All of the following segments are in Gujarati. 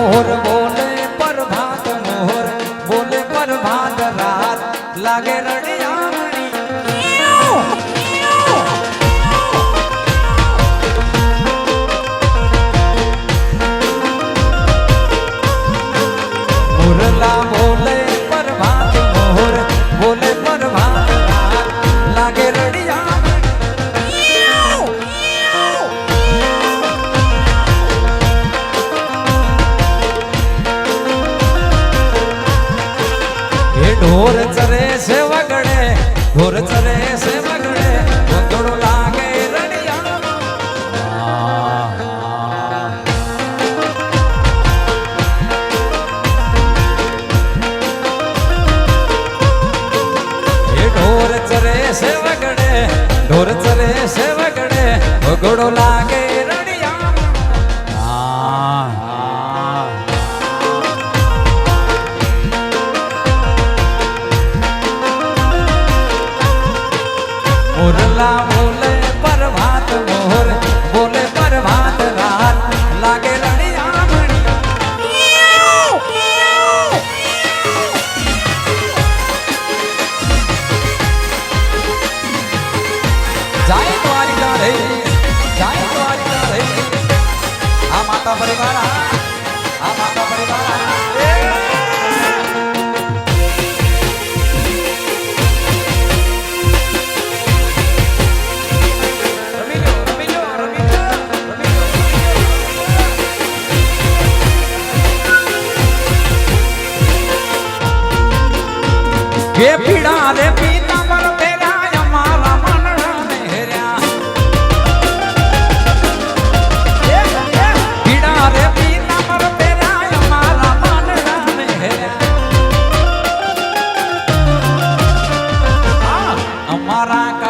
મોર ઢોર ચરે છે વગડે ઢોર ચરે છે વગડે વગડો લાગે રડિયામણી એ ઢોર ચરે છે વગડે ઢોર ચરે છે માતા પરિવાર આ માતા પરિવાર. કે પીડા રે પીતાંબર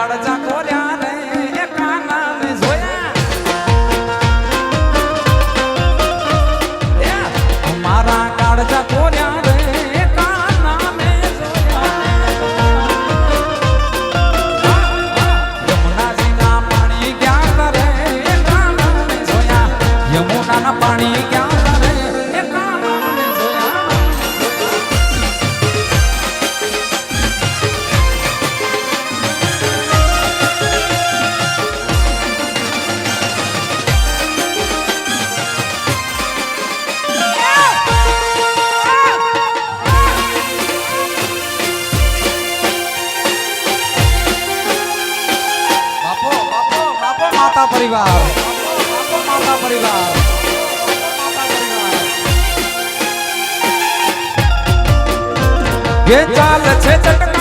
કાળજા કોર્યા માતા પરિવાર. માતા પરિવાર. કે ચાલ છે ચટકાણી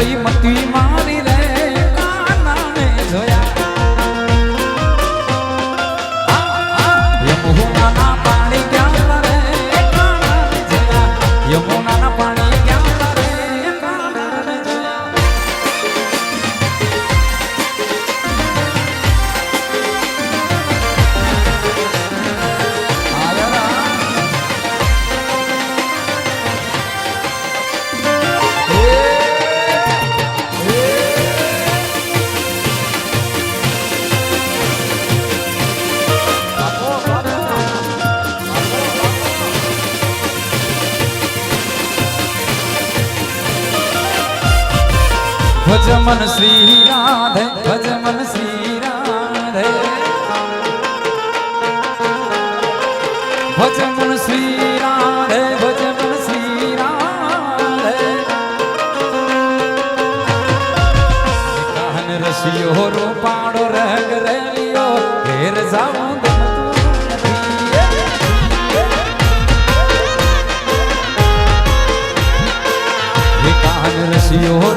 ગઈ મતી મારી રે ભજમન શ્રી રાધે, ભજમન શ્રી રાધે. ભજમન શ્રી રાધે, ભજમન શ્રી રાધે. કાહન રસિયો, રૂપાળો રંગ રેલિયો, ઘેર જાઉં રસિયો